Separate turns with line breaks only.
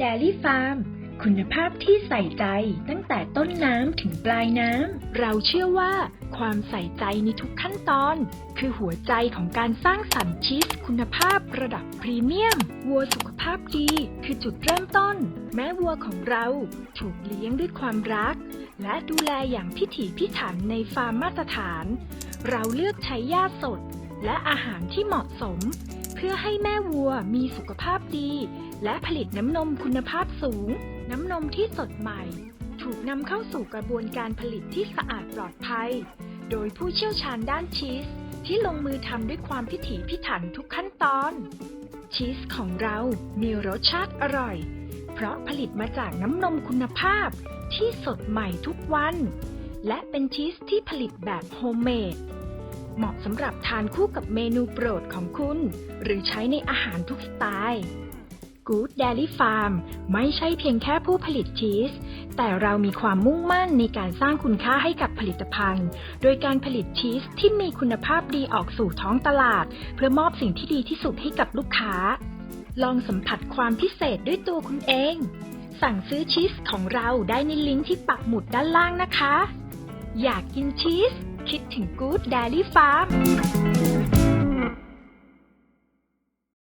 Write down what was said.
Dairy Farm คุณภาพที่ใส่ใจตั้งแต่ต้นน้ำถึงปลายน้ำ เราเชื่อว่าความใส่ใจในทุกขั้นตอน คือหัวใจของการสร้างสรรค์ชีสคุณภาพระดับพรีเมียม วัวสุขภาพดี คือจุดเริ่มต้น แม้วัวของเราถูกเลี้ยงด้วยความรัก และดูแลอย่างพิถีพิถันในฟาร์มมาตรฐาน เราเลือกใช้หญ้าสด และอาหารที่เหมาะสม เพื่อให้แม่วัวมีสุขภาพดี และผลิตน้ำนมคุณภาพสูง น้ำนมที่สดใหม่ ถูกนำเข้าสู่กระบวนการผลิตที่สะอาดปลอดภัย โดยผู้เชี่ยวชาญด้านชีส ที่ลงมือทำด้วยความพิถีพิถันทุกขั้นตอน ชีสของเรามีรสชาติอร่อย เพราะผลิตมาจากน้ำนมคุณภาพที่สดใหม่ทุกวัน และเป็นชีสที่ผลิตแบบโฮมเมด เหมาะสำหรับทานคู่กับเมนูโปรดของคุณ หรือใช้ในอาหารทุกสไตล์ Good Dairy Farm ไม่ใช่เพียงแค่ผู้ผลิตชีส แต่เรามีความมุ่งมั่นในการสร้างคุณค่าให้กับผลิตภัณฑ์ โดยการผลิตชีสที่มีคุณภาพดีออกสู่ท้องตลาด เพื่อมอบสิ่งที่ดีที่สุดให้กับลูกค้า ลองสัมผัสความพิเศษด้วยตัวคุณเอง สั่งซื้อชีสของเราได้ในลิงก์ที่ปักหมุดด้านล่างนะคะ อยากกินชีส คิดถึงกู๊ดแดลี่ฟาร์ม